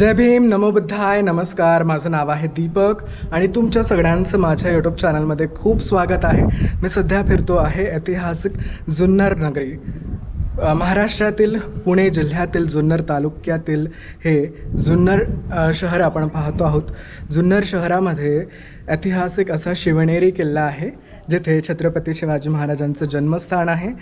जय भीम नमो बुद्धाय नमस्कार. माझं नाव आहे दीपक आणि तुमच्या सगळ्यांचं माझ्या यूट्यूब चॅनलमध्ये खूप स्वागत आहे. मी सध्या फिरतो आहे ऐतिहासिक जुन्नर नगरी. महाराष्ट्रातील पुणे जिल्ह्यातील जुन्नर तालुक्यातील हे जुन्नर शहर आपण पाहतो आहोत. जुन्नर शहरामध्ये ऐतिहासिक असा शिवनेरी किल्ला आहे. जिथे छत्रपती शिवाजी महाराजांचं जन्मस्थान आहे.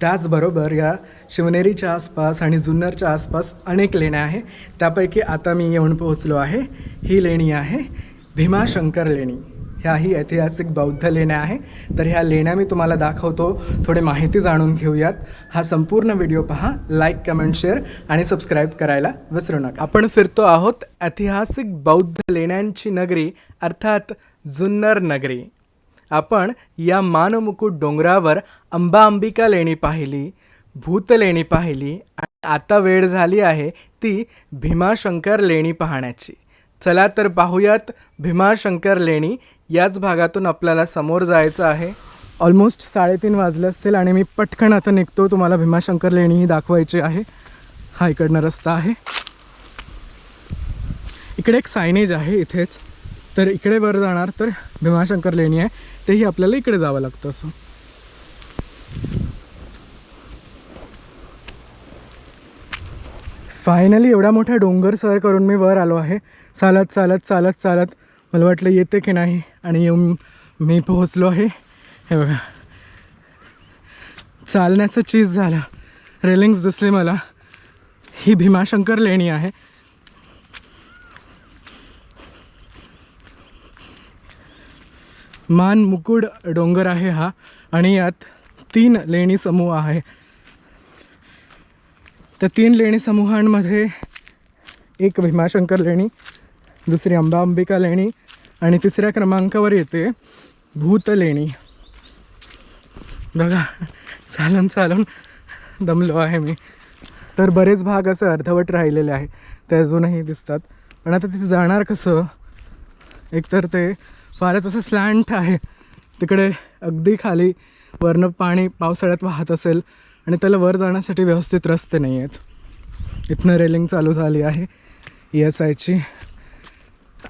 त्याचबरोबर या शिवनेरीच्या आसपास आणि जुन्नरच्या आसपास अनेक लेण्या आहे. त्यापैकी आता मी येऊन पोहोचलो आहे. ही लेणी आहे भीमाशंकर लेणी. ह्या ही ऐतिहासिक बौद्ध लेण्या आहे. तर ह्या लेण्या मी तुम्हाला दाखवतो. थोडी माहिती जाणून घेऊयात. हा संपूर्ण व्हिडिओ पहा. लाईक कमेंट शेअर आणि सबस्क्राईब करायला विसरू नका. आपण फिरतो आहोत ऐतिहासिक बौद्ध लेण्यांची नगरी अर्थात जुन्नर नगरी. आपण या मानमुकुट डोंगरावर अंबा अंबिका लेणी पाहिली भूत लेणी पाहिली आणि आता वेळ झाली आहे ती भीमाशंकर लेणी पाहण्याची. चला तर पाहूयात भीमाशंकर लेणी याच भागातून आपल्याला समोर जायचं आहे. ऑलमोस्ट साडेतीन वाजले असतील आणि मी पटकन आता निघतो. तुम्हाला भीमाशंकर लेणी ही दाखवायची आहे. हा इकडनं रस्ता आहे. इकडे एक सायनेज आहे इथेच. तर इकडे वर जाणार तर भीमाशंकर लेणी आहे. तेही आपल्याला इकडे जावं लागतं असं. फायनली एवढा मोठा डोंगर सर करून मी वर आलो आहे. चालत चालत चालत चालत. मला वाटलं येते की नाही आणि येऊन मी पोहोचलो आहे. हे बघा. चालण्याचं चीज झालं. रेलिंग्स दिसले मला. ही भीमाशंकर लेणी आहे. मान मुकुड डोंगर आहे हा आणि यात तीन लेणी समूह आहे. तर तीन लेणी समूहांमध्ये एक भीमाशंकर लेणी दुसरी अंबा अंबिका लेणी आणि तिसऱ्या क्रमांकावर येते भूत लेणी. बघा चालून चालून दमलो आहे मी. तर बरेच भाग असं अर्धवट राहिलेले आहे ते अजूनही दिसतात. पण आता तिथे जाणार कसं? एकतर ते फारच असं स्लँट आहे. तिकडे अगदी खाली वरनं पाणी पावसाळ्यात वाहत असेल आणि त्याला वर जाण्यासाठी व्यवस्थित रस्ते नाही आहेत. इथनं रेलिंग चालू झाली आहे. ई एस आयची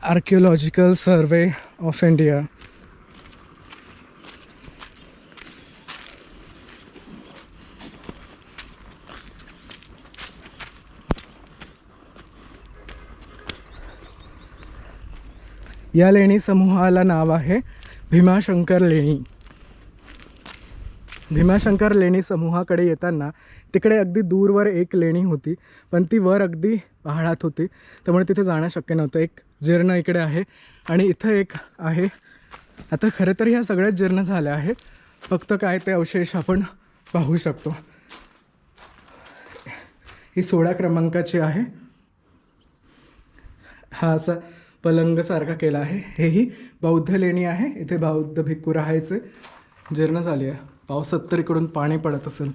आर्किओलॉजिकल सर्वे ऑफ इंडिया या लेणी समूहाला नाव आहे भीमाशंकर लेणी. भीमाशंकर लेणी समूहाकडे येताना तिकडे अगदी दूरवर एक लेणी होती पण ती वर अगदी पहाडात होती त्यामुळे तिथे जाणं शक्य नव्हतं. एक जीर्ण इकडे आहे आणि इथं एक आहे. आता खरं तर ह्या सगळ्याच जीर्ण झाल्या आहेत. फक्त काय ते अवशेष आपण पाहू शकतो. ही सोळा क्रमांकाची आहे. हा असा पलंगसारखा केला आहे. हेही बौद्ध लेणी आहे. इथे बौद्ध भिक्खू राहायचे. जीर्ण झाली आहे. पावसात तर इकडून पाणी पडत असेल.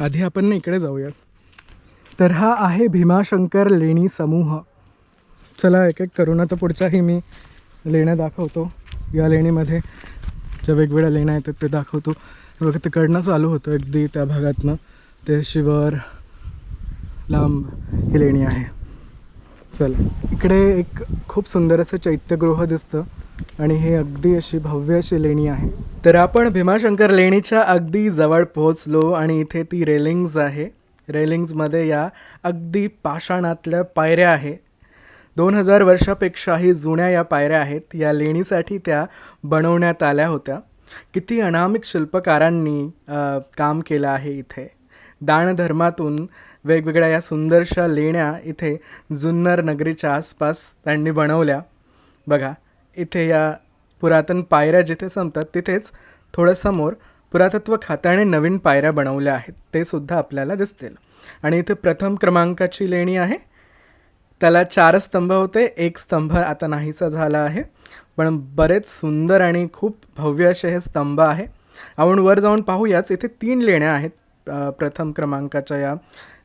आधी आपण ना इकडे जाऊयात. तर हा आहे भीमाशंकर लेणी समूह. चला एक एक करून आता पुढच्याही मी लेण्या दाखवतो. या लेणीमध्ये ज्या वेगवेगळ्या लेण्या येतात ते दाखवतो. बघा तिकडनं चालू होतं. अगदी त्या भागातनं ते शिवर लांब ही लेणी आहे. चला इकडे एक खूप सुंदर असं चैत्यगृह दिसतं आणि हे अगदी अशी भव्य अशी लेणी आहे. तर आपण भीमाशंकर लेणीच्या अगदी जवळ पोहोचलो आणि इथे ती रेलिंग्ज आहे. रेलिंग्जमध्ये या अगदी पाषाणातल्या पायऱ्या आहे. दोन हजार वर्षापेक्षाही जुन्या या पायऱ्या आहेत. या लेणीसाठी त्या बनवण्यात आल्या होत्या. किती अनामिक शिल्पकारांनी काम केलं आहे इथे. दानधर्मातून वेगवेगळ्या या सुंदरशा लेण्या इथे जुन्नर नगरीच्या आसपास त्यांनी बनवल्या. बघा इथे या पुरातन पायऱ्या जिथे संपतात तिथेच थोडं समोर पुरातत्व खात्याने नवीन पायऱ्या बनवल्या आहेत. ते सुद्धा आपल्याला दिसतील. आणि इथे प्रथम क्रमांकाची लेणी आहे. त्याला चार स्तंभ होते. एक स्तंभ आता नाहीसा झाला आहे. पण बरेच सुंदर आणि खूप भव्य असे हे स्तंभ आहे. आपण वर जाऊन पाहूयाच. इथे तीन लेण्या आहेत. प्रथम क्रमांकाच्या या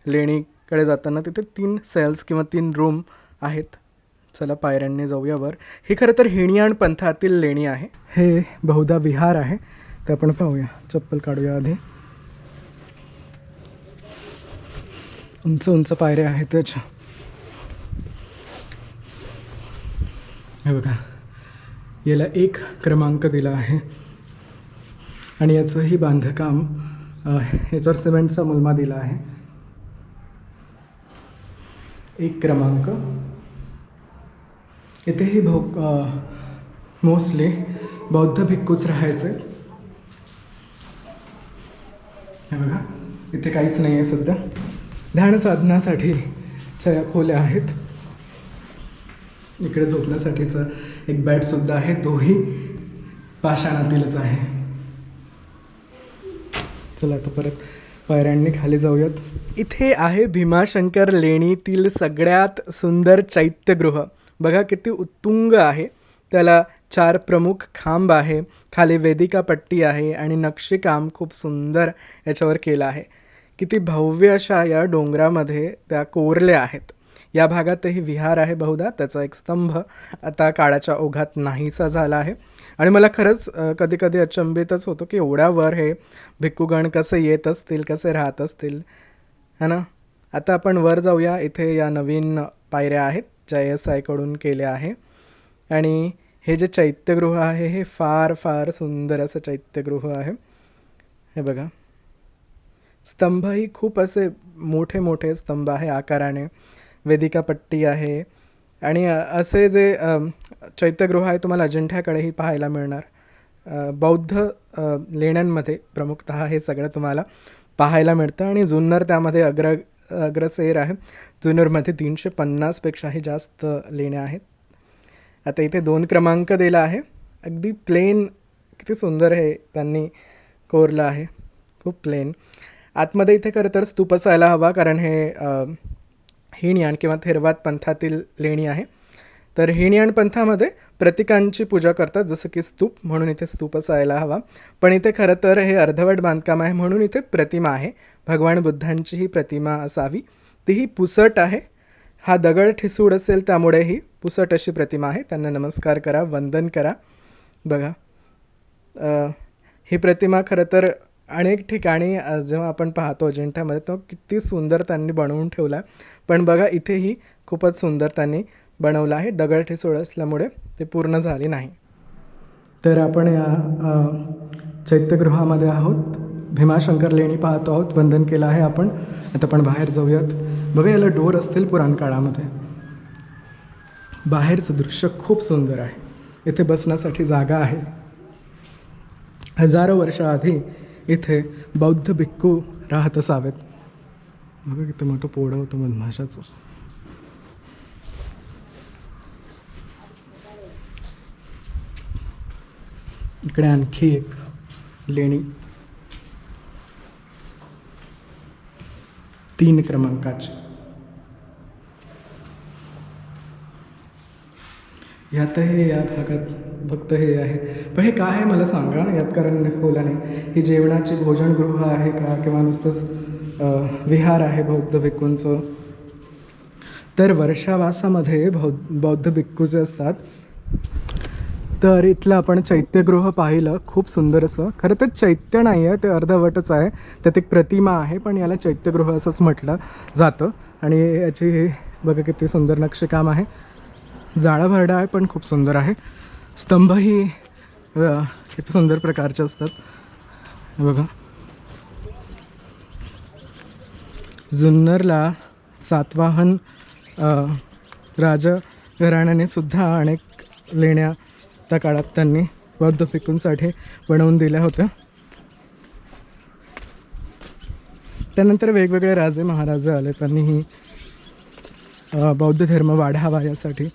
लेणीकडे जाताना तिथे तीन सेल्स किंवा तीन रूम आहेत. चला पायऱ्यांनी जाऊया वर. ही खरं तर हिणियाण पंथातील लेणी आहे. हे बहुधा विहार आहे. ते आपण पाहूया. चप्पल काढूया आधी. उंच उंच पायऱ्या आहेत त्याच्या. हे बघा. याला एक क्रमांक दिला आहे. आणि याचंही बांधकाम याच्यावर सिमेंटचा मुलमा दिला आहे. एक क्रमांक. इथेही भौ मोस्टली बौद्ध भिक्कूच राहायचे. हे बघा. इथे काहीच नाही आहे सध्या. ध्यान साधनासाठी छया खोल्या आहेत. इकडे झोपण्यासाठीचा एक बॅटसुद्धा आहे. तोही पाषाणातीलच आहे. चला आता परत पायऱ्यांनी खाली जाऊयात. इथे आहे भीमाशंकर लेणीतील सगळ्यात सुंदर चैत्यगृह. बघा किती उत्तुंग आहे. त्याला चार प्रमुख खांब आहे. खाली वेदिका पट्टी आहे आणि नक्षीकाम खूप सुंदर याच्यावर केलं आहे. किती भव्य अशा या डोंगरामध्ये त्या कोरल्या आहेत. या भागातही विहार आहे बहुधा त्याचा एक स्तंभ आता काळाच्या ओघात नाहीसा झाला आहे. आणि मला खरंच कधी कधी अचंबितच होतो की एवढ्या वर हे भिक्खूगण कसे येत असतील कसे राहत असतील. है ना? आता आपण वर जाऊया. इथे या नवीन पायऱ्या आहेत ज्या एस आयकडून केल्या आहे. आणि हे जे चैत्यगृह आहे हे फार फार सुंदर असं चैत्यगृह आहे. हे बघा. स्तंभही खूप असे मोठे मोठे स्तंभ आहे आकाराने. वेदिका पट्टी आहे. आणि असे जे चैत्यगृह आहे तुम्हाला अजिंठ्याकडेही पाहायला मिळणार. बौद्ध लेण्यांमध्ये प्रमुखतः हे सगळं तुम्हाला पाहायला मिळतं. आणि जुन्नर त्यामध्ये अग्र अग्रसेर आहे. जुन्नरमध्ये तीनशे पन्नासपेक्षाही जास्त लेण्या आहेत. आता इथे दोन क्रमांक दिला आहे. अगदी प्लेन किती सुंदर हे त्यांनी कोरलं आहे. खूप प्लेन आतमध्ये इथे खरं तर स्तूप असायला हवा कारण हे अ, हिणयाण किंवा थेरवाद पंथातील लेणी आहे. तर हिणयाण पंथामध्ये प्रतिकांची पूजा करतात जसं की स्तूप म्हणून इथे स्तूप असायला हवा. पण इथे खरं तर हे अर्धवट बांधकाम आहे म्हणून इथे प्रतिमा आहे. भगवान बुद्धांची ही प्रतिमा असावी. तीही पुसट आहे. हा दगड ठिसूड असेल त्यामुळे ही पुसट अशी प्रतिमा आहे. त्यांना नमस्कार करा वंदन करा. बघा ही प्रतिमा खरं तर अनेक ठिकाणी जेव्हा आपण पाहतो अजिंठ्यामध्ये तो किती सुंदर त्यांनी बनवून ठेवला. आहे पण बघा इथेही खूपच सुंदर त्यांनी बनवलं आहे. दगड ठिसूळ असल्यामुळे ते पूर्ण झाले नाही. तर आपण या चैत्यगृहामध्ये आहोत. भीमाशंकर लेणी पाहतो आहोत. वंदन केलं आहे आपण. आता आपण बाहेर जाऊयात. बघा याला डोर असतील पुराण काळामध्ये. बाहेरचं दृश्य खूप सुंदर आहे. इथे बसण्यासाठी जागा आहे. हजारो वर्षाआधी इथे बौद्ध भिक्खू राहत असावेत. बघा किती मोठं पोडा होतं मधमाशाचं. इकडे आणखी एक लेणी. तीन क्रमांकाची. यात हे या भागात फक्त हे आहे. पण हे काय आहे मला सांगा यात कारण खोला नाही ही जेवणाची भोजनगृह आहे का किंवा नुसतंच विहार आहे बौद्ध भिक्खूंचं. तर वर्षावासामध्ये बौ बौद्ध भिक्खू जे असतात तर इथलं आपण चैत्यगृह पाहिलं खूप सुंदर असं. खरं तर चैत्य नाही आहे ते अर्धवटच आहे. त्यात एक प्रतिमा आहे पण याला चैत्यगृह असंच म्हटलं जातं. आणि याची बघा किती सुंदर नक्षीकाम आहे. जाळं भरडं आहे पण खूप सुंदर आहे. स्तंभही किती सुंदर प्रकारचे असतात. बघा. जुन्नरला सातवाहन राज घराण्याने सुद्धा अनेक लेण्या त्या काळात त्यांनी बौद्ध भिक्खूंसाठी बनवून दिल्या होत्या. त्यानंतर वेगवेगळे राजे महाराजे आले. त्यांनीही बौद्ध धर्म वाढावा यासाठी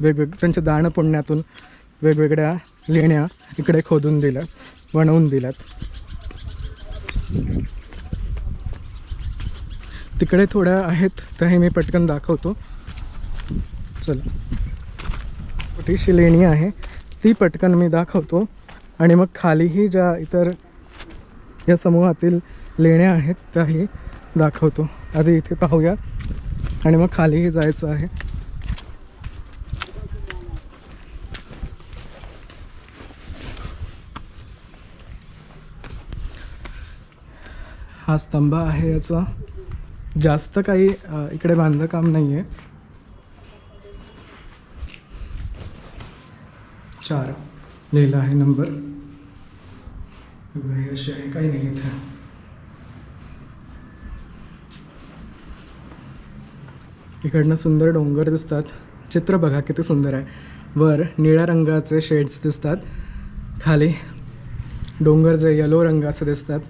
वेगवेग त्यांच्या दानपुण्यातून वेगवेगळ्या लेण्या इकडे खोदून दिल्या बनवून दिल्यात. तिकडे थोड्या आहेत तर हे मी पटकन दाखवतो. चला. छोटीशी लेणी आहे ती पटकन मी दाखवतो. आणि मग खालीही ज्या इतर या समूहातील लेण्या आहेत त्याही दाखवतो. आधी इथे पाहूया. आणि मग खालीही जायचं आहे. हा स्तंभ आहे याचा. जास्त काही इकडे बांधकाम नाही आहे चार लिहिला आहे नंबर. असे आहे काही नाही इथे. इकडनं सुंदर डोंगर दिसतात. चित्र बघा किती सुंदर आहे. वर निळ्या रंगाचे शेड्स दिसतात. खाली डोंगर जे येलो रंगाचे दिसतात.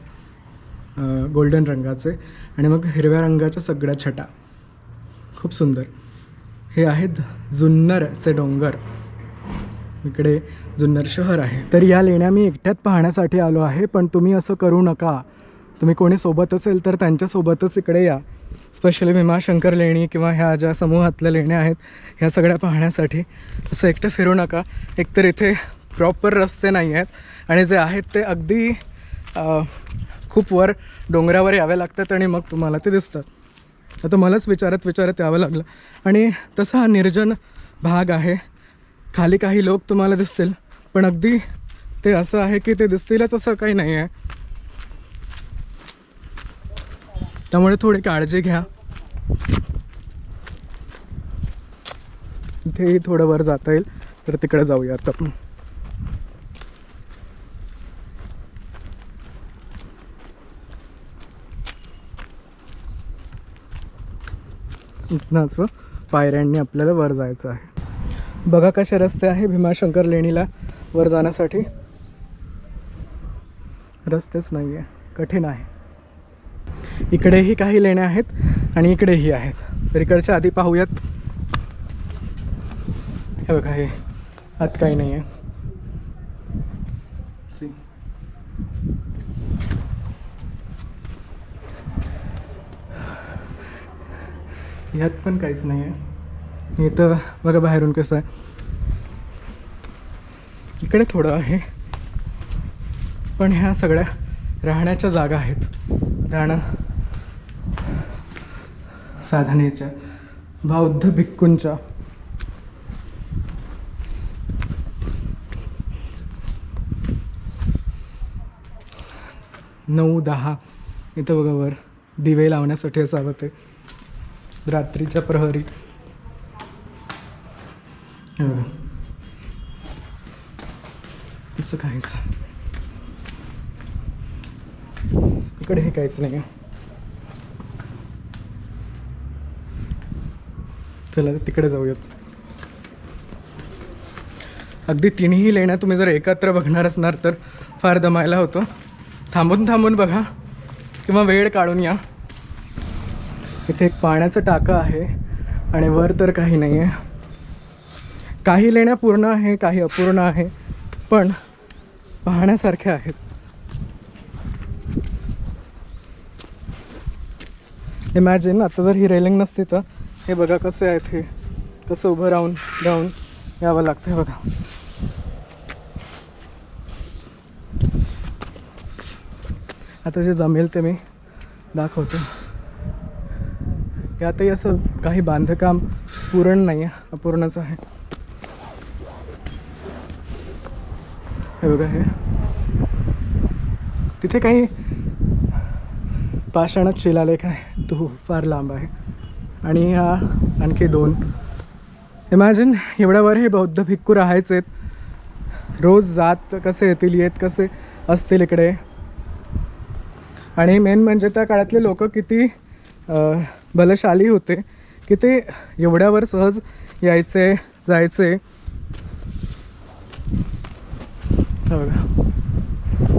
गोल्डन रंगाचे. आणि मग हिरव्या रंगाच्या सगळ्या छटा. खूप सुंदर. हे आहेत जुन्नरचे डोंगर. इकडे जुन्नर शहर आहे. तर या लेण्या मी एकट्यात पाहण्यासाठी आलो आहे पण तुम्ही असं करू नका. तुम्ही कोणी सोबत असेल तर त्यांच्यासोबतच इकडे या. स्पेशली भीमाशंकर लेणी किंवा ह्या ज्या समूहातल्या लेण्या आहेत ह्या सगळ्या पाहण्यासाठी असं एकटं फिरू नका. एकतर इथे प्रॉपर रस्ते नाही आहेत आणि जे आहेत ते अगदी खूप वर डोंगरावर यावे लागतात आणि मग तुम्हाला ते दिसतात आता मलाच विचारत विचारत यावं लागलं. आणि तसा हा निर्जन भाग आहे. खाली काही लोक तुम्हाला दिसतील पण अगदी ते असं आहे की ते दिसतीलच असं काही नाही आहे. त्यामुळे थोडी काळजी घ्या. इथेही थोडं वर जाता येईल तर तिकडे जाऊया आपण. इथनंच पायऱ्यांनी आपल्याला वर जायचं आहे. बघा कसे रस्ते आहे भीमाशंकर लेणीला वर जाण्यासाठी. रस्तेच नाही आहे कठीण आहे. इकडेही काही लेण्या आहेत आणि इकडेही आहेत. तर इकडच्या आधी पाहूयात. हे बघा हे आत काही नाही आहे ह्यात पण काहीच नाही आहे इथं बघा बाहेरून कसं आहे. इकडे थोडं आहे. पण ह्या सगळ्या राहण्याच्या जागा आहेत. राहणं साधनेच्या बौद्ध भिक्कूंच्या. नऊ दहा इथं बघा वर दिवे लावण्यासाठी असावं ते रात्रीच्या प्रहरी. असं काहीच. इकडे हे काहीच नाही चला तिकडे जाऊयात. अगदी तिन्ही लेण्या तुम्ही जर एकत्र बघणार असणार तर फार दमायला होतं. थांबून थांबून बघा. किंवा वेळ काढून या. इथे एक पाण्याचं टाकं आहे आणि वर तर काही नाही आहे काही लेण्या पूर्ण आहे काही अपूर्ण आहे पण पाहण्यासारख्या आहेत. इमॅजिन आता जर ही रेलिंग नसती तर हे बघा कसे आहेत हे. कसं उभं राहून राहून यावं लागतं बघा. आता जे जमेल ते मी दाखवतो. यातही असं काही बांधकाम पूर्ण नाही आहे अपूर्णच आहे. हे बघा हे. तिथे काही पाषाणात शिलालेख आहे. तो फार लांब आहे. आणि ह्या आणखी दोन. इमॅजिन एवढ्यावर हे बौद्ध भिक्खू राहायचे रोज जात कसे येतील येत कसे असतील इकडे? आणि मेन म्हणजे त्या काळातले लोक किती बलशाली होते की ते एवढ्यावर सहज यायचे जायचे.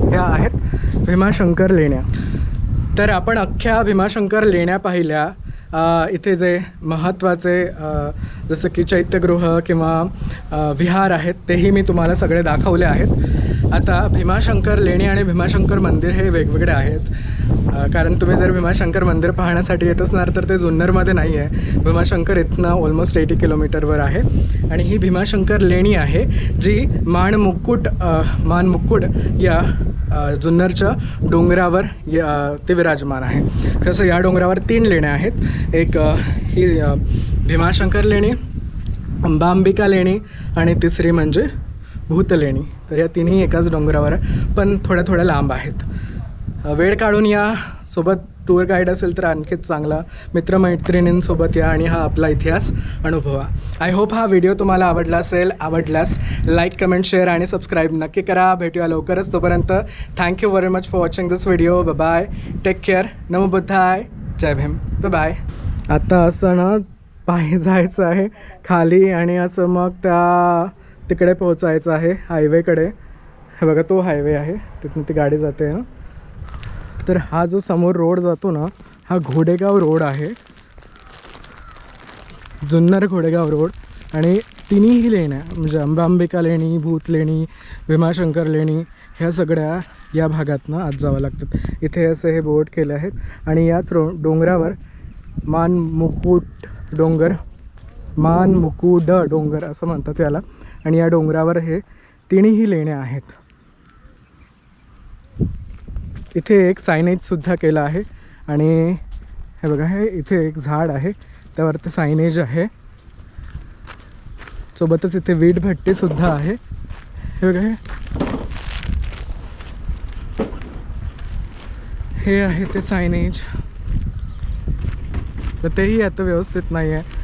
ह्या आहेत भीमाशंकर लेण्या. तर आपण अख्ख्या भीमाशंकर लेण्या पाहिल्या. इथे जे महत्त्वाचे जसं की चैत्यगृह किंवा विहार आहेत तेही मी तुम्हाला सगळे दाखवले आहेत. आता भीमाशंकर लेणी आणि भीमाशंकर मंदिर हे वेगवेगळे आहेत. कारण तुम्ही जर भीमाशंकर मंदिर पाहण्यासाठी येत असणार तर ते जुन्नरमध्ये नाही आहे. भीमाशंकर इथनं ऑलमोस्ट एटी किलोमीटरवर आहे. आणि ही भीमाशंकर लेणी आहे जी मान मुकुट मान मुकुट या जुन्नरच्या डोंगरावर य- ते विराजमान आहे. तसं या डोंगरावर तीन लेण्या आहेत. एक ही भीमाशंकर लेणी अंबांबिका लेणी आणि तिसरी म्हणजे भूतलेणी. तर या तिन्ही एकाच डोंगरावर पण थोड्या थोड्या लांब आहेत. वेळ काढून या. सोबत टूर गाईड असेल तर आणखीच चांगला मित्रमैत्रिणींसोबत या आणि हा आपला इतिहास अनुभवा. आय होप हा व्हिडिओ तुम्हाला आवडला असेल आवडल्यास लाईक कमेंट शेअर आणि सबस्क्राईब नक्की करा. भेटूया लवकरच. तोपर्यंत thank you very much for watching this video bye take care नमो बुद्धाय. जय भीम. बाय आता असं ना पायी जायचं आहे. खाली आणि असं मग त्या तिकडे पोहोचायचं आहे हायवेकडे. हे बघा तो हायवे आहे. तिथून ती गाडी जाते ना. तर हा जो समोर रोड जातो ना हा घोडेगाव रोड आहे. जुन्नर घोडेगाव रोड. आणि तिन्ही लेण्या म्हणजे अंबांबिका लेणी भूत लेणी भीमाशंकर लेणी ह्या सगळ्या या भागातनं आत जावं लागतात इथे असे हे बोट केले आहेत. आणि याच रो डोंगरावर मान मुकुट डोंगर. मान मुकुड डोंगर असं म्हणतात याला. आणि या डोंगरावर हे तिन्हीही लेण्या आहेत. इथे एक सायनेजसुद्धा केलं आहे आणि हे बघा हे इथे एक झाड आहे त्यावरती सायनेज आहे. सोबतच इथे वीट भट्टीसुद्धा आहे. हे बघा हे. हे आहे ते सायनेज. तर तेही आता व्यवस्थित नाही आहे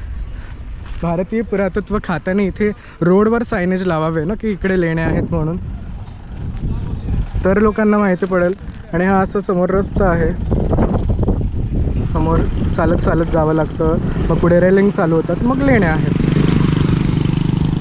भारतीय पुरातत्व खात्याने इथे रोडवर सायनेज लावावे ना की इकडे लेण्या आहेत म्हणून? तर लोकांना माहिती पडेल. आणि हा असा समोर रस्ता आहे. समोर चालत चालत जावं लागतं. मग पुढे रेलिंग चालू होतात. मग लेण्या आहेत.